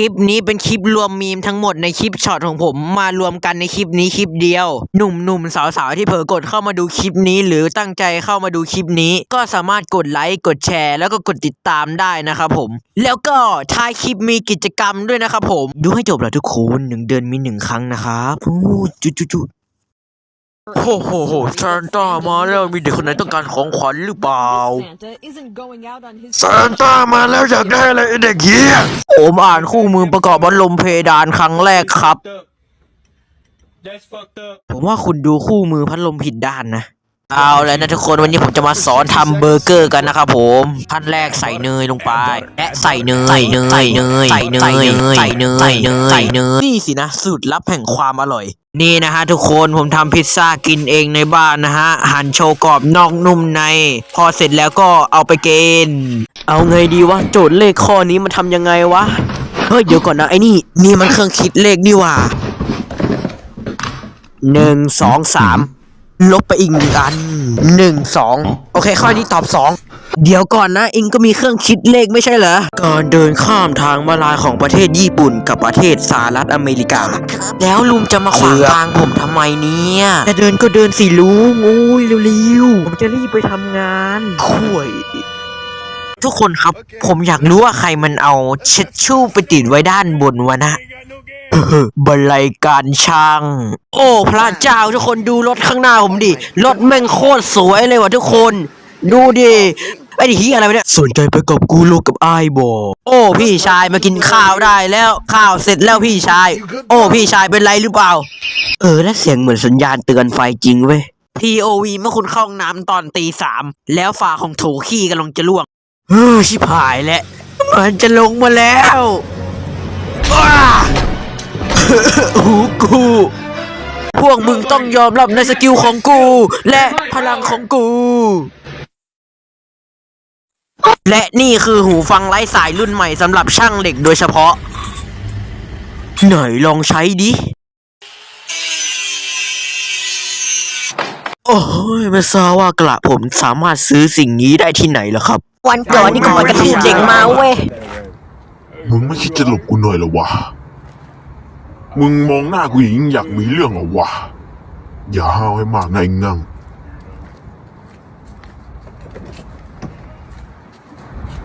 ลิปนี้เป็นคลิปรวมมีมทั้งหมดในคลิปช็อตของผมมารวมกันในคลิปนี้คลิปเดียว หนุ่มหนุ่มสาวสาวที่เผลอกดเข้ามาดูคลิปนี้ หรือตั้งใจเข้ามาดูคลิปนี้ ก็สามารถกดไลค์กดแชร์ แล้วก็กดติดตามได้นะครับผม แล้วก็ท้ายคลิปมีกิจกรรมด้วยนะครับผม ดูให้จบเลยทุกคนหนึ่งเดือนมีหนึ่งครั้งนะครับจุจุจุ โอ้โหโหซานต้ามาแล้วมีเด็กคนไหนต้องการของขวัญหรือเปล่า ซานต้ามาแล้วอยากได้อะไรเด็กเหี้ยผมอ่านคู่มือประกอบวัดลมเพดานครั้งแรกครับ ผมว่าคุณดูคู่มือพัดลมผิดด้านนะ เอาแล้วนะทุกคนวันนี้ผมจะมาสอนทำเบอร์เกอร์กันนะครับผมขั้นแรกใส่เนยลงไป และใส่เนยเนยใส่เนยใส่เนยใส่เนยใส่เนยใส่เนยนี่สินะสูตรลับแห่งความอร่อย นี่นะฮะทุกคนผมทำพิซซ่ากินเองในบ้านนะฮะหั่นโชว์กรอบนอกนุ่มใน พอเสร็จแล้วก็เอาไปเกณฑ์เอาไงดีวะโจทย์เลขข้อนี้มันทำยังไงวะเฮ้ยเดี๋ยวก่อนนะไอ้นี่นี่มันเครื่องคิดเลขนี่ว่าหนึ่งสองสาม ลบไปอีกหนึ่งอันหนึ่งสองโอเค ข้อนี้ตอบสองเดี๋ยวก่อนนะเองก็มีเครื่องคิดเลขไม่ใช่เหรอการเดินข้ามทางมาลายของประเทศญี่ปุ่นกับประเทศสหรัฐอเมริกา แล้วลุงจะมาขวางทางผมทำไมเนี่ยจะเดินก็เดินสิลุงอุ้ยเร็วๆผมจะรีบไปทำงานคุยทุกคนครับ ผมอยากรู้ว่าใครมันเอาเช็ดชู่ไปติดไว้ด้านบนวะนะ บัรไลการช่าง โอ้พระเจ้าทุกคนดูรถข้างหน้าผมดิรถแม่งโคตรสวยเลยว่ะทุกคน ดูดิไอ้เฮียอะไรไปเนี่ยสนใจไปกับกูโลกกับไอ้บอโอ้พี่ชายมากินข้าวได้แล้วข้าวเสร็จแล้วพี่ชาย โอ้พี่ชายเป็นไรหรือเปล่า เออแล้วเสียงเหมือนสัญญาณเตือนไฟจริงเว้ย POV เมื่อคุณเข้าห้องน้ำตอนตีสามแล้วฝาของโถขี้กำลังจะล่วงเฮ้อชิบหายแล้วมันจะลงมาแล้ว หูกู พวกมึงต้องยอมรับในสกิลของกู และพลังของกู และนี่คือหูฟังไร้สายรุ่นใหม่สำหรับช่างเหล็กโดยเฉพาะหน่อยลองใช้ดิ โอ้ยไม่ทราบว่ากระผมสามารถซื้อสิ่งนี้ได้ที่ไหนล่ะครับ วันก่อนนี่ก็มากระทืบเด็กมาเว้ย มึงไม่คิดจะหลบกูหน่อยหรอวะ มึงมองหน้ากูหญิงอยากมีเรื่องเหรอวะ อย่าห้าวให้มากนายงั่ง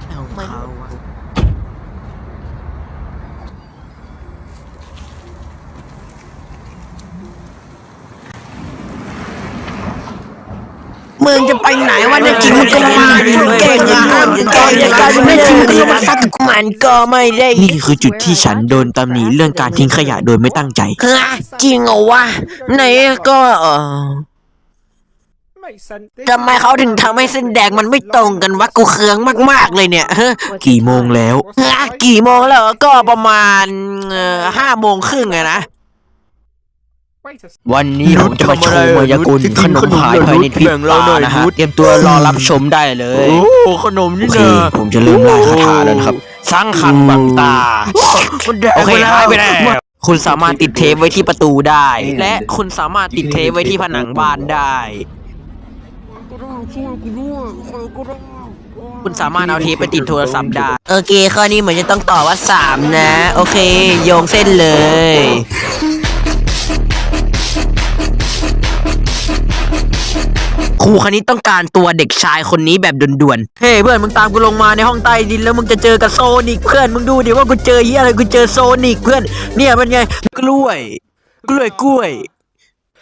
เอาเขาอะ มืองจะไปไหนวะเนี่จริงมึงก็มาดิมึงเก่งอะตอนจะกลายเป็นไม่จริงมึงก็มาซัดกับมันก็ไม่ได้นี่คือจุดที่ฉันโดนตำหนิเรื่องการทิ้งขยะโดยไม่ตั้งใจจริงเหรอวะไหนก็เออทำไมเขาถึงทำให้เส้นแดงมันไม่ตรงกันวะกูเคืองมากๆเลยเนี่ยฮกี่โมงแล้วฮะกี่โมงแล้วก็ประมาณห้าโมงครึ่งไงนะ วันนี้ผมจะมาโชว์มายากุลขนมหายภายในพริบตานะฮะเตรียมตัวรอรับชมได้เลยโอ้ขนมนี่นะผมจะเริ่มไล่คาถาแล้วครับสร้างขังบังตาโอเคหายไปแล้วคุณสามารถติดเทปไว้ที่ประตูได้ และคุณสามารถติดเทปไว้ที่ผนังบ้านได้คุณสามารถเอาเทปไปติดโทรศัพท์ได้ โอเค ข้อนี้เหมือนจะต้องต่อว่าสามนะ โอเค โยงเส้นเลย ครูคนนี้ต้องการตัวเด็กชายคนนี้แบบด่วนๆ เฮ้เพื่อนมึงตามกูลงมาในห้องใต้ดินแล้วมึงจะเจอกับโซนิกเพื่อนมึงดูดิว่ากูเจอเฮียอะไรกูเจอโซนิกเพื่อน เนี่ยเป็นไงกล้วย กล้วยกล้วย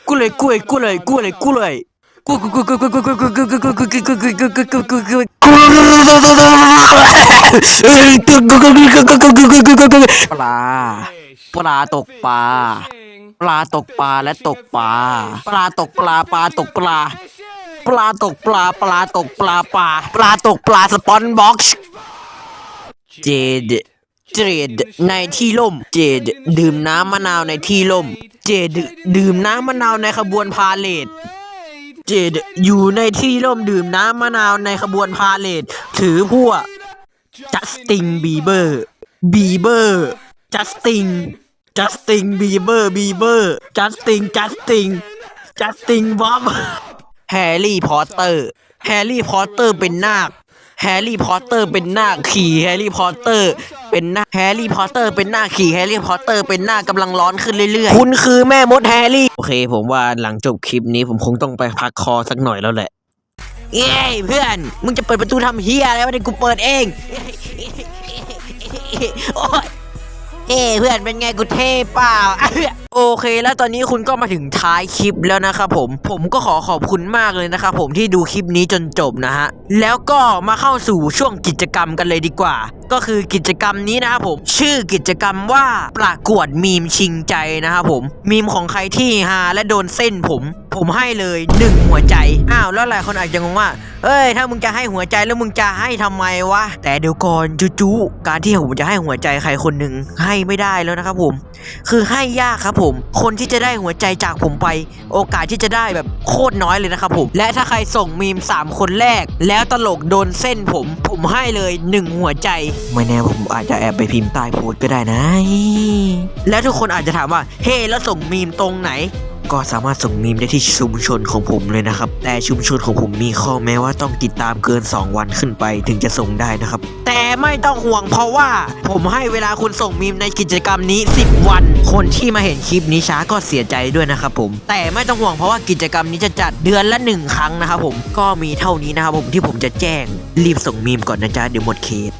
กล้วยกล้วยกล้วยกล้วยกล้วยกูกูกูกูกูกูกูกูกูกูกูกูกูกูกูกูกูกูกูปลาปลายกปลาปลาตกปลาและตกปลาปลาตกปลาปลาตกปลา ปลาตกปลาปลาตกปลาปลาปลาตกปลาสปอนบ็อกซ์เจดเจดในที่ล่ม เจดดื่มน้ำมะนาวในที่ล่ม เจดดื่มน้ำมะนาวในขบวนพาเลทเจดอยู่ในที่ร่มดื่มน้ำมะนาวในขบวนพาเลทถือพวกจัสตินบีเบอร์บีเบอร์จัสตินจัสตินบีเบอร์บีเบอร์จัสตินจัสตินจัสตินบ๊อบ แฮร์รี่พอตเตอร์ แฮร์รี่พอตเตอร์เป็นนาค แฮร์รี่พอตเตอร์เป็นหน้าขี่แฮร์รี่พอตเตอร์ เป็นหน้าแฮร์รี่พอตเตอร์เป็นหน้าขี่แฮร์รี่พอตเตอร์เป็นหน้ากำลังร้อนขึ้นเรื่อยๆ คุณคือแม่มดแฮร์รี่ โอเค ผมว่าหลังจบคลิปนี้ผมคงต้องไปพักคอสักหน่อยแล้วแหละ เย้ยเพื่อน มึงจะเปิดประตูทำเฮียอะไรวะเนี่ยกูเปิดเอง โอ๊ยเอ้เพื่อนเป็นไงกูเท่เปล่า โอเค แล้วตอนนี้คุณก็มาถึงท้ายคลิปแล้วนะครับผม ผมก็ขอขอบคุณมากเลยนะครับผมที่ดูคลิปนี้จนจบนะฮะ แล้วก็มาเข้าสู่ช่วงกิจกรรมกันเลยดีกว่า ก็คือกิจกรรมนี้นะครับผม ชื่อกิจกรรมว่าประกวดมีมชิงใจนะครับผม มีมของใครที่ฮาและโดนเส้นผม ผมให้เลยหนึ่งหัวใจ อ้าวแล้วหลายคนอาจจะงงว่า เอ้ย ถ้ามึงจะให้หัวใจแล้วมึงจะให้ทำไมวะ แต่เดี๋ยวก่อนจูๆการที่ผมจะให้หัวใจใครคนหนึ่งให้ไม่ได้แล้วนะครับผม คือให้ยากครับผม คนที่จะได้หัวใจจากผมไป โอกาสที่จะได้แบบโคตรน้อยเลยนะครับผม และถ้าใครส่งมีม 3 คนแรก แล้วตลกโดนเส้นผม ผมให้เลย 1 หัวใจ ไม่แน่ผมอาจจะแอบไปพิมพ์ใต้โพสก็ได้นะ แล้วทุกคนอาจจะถามว่า เฮ้แล้วส่งมีมตรงไหน ก็สามารถส่งมีมได้ที่ชุมชนของผมเลยนะครับ แต่ชุมชนของผมมีข้อแม้ว่าต้องติดตามเกิน 2 วันขึ้นไปถึงจะส่งได้นะครับ แต่ไม่ต้องห่วงเพราะว่า ผมให้เวลาคุณส่งมีมในกิจกรรมนี้ 10 วัน คนที่มาเห็นคลิปนี้ช้าก็เสียใจด้วยนะครับผม แต่ไม่ต้องห่วงเพราะว่ากิจกรรมนี้จะจัดเดือนละ 1 ครั้งนะครับผม ก็มีเท่านี้นะครับผมที่ผมจะแจ้ง รีบส่งมีมก่อนนะจ๊ะเดี๋ยวหมดเคส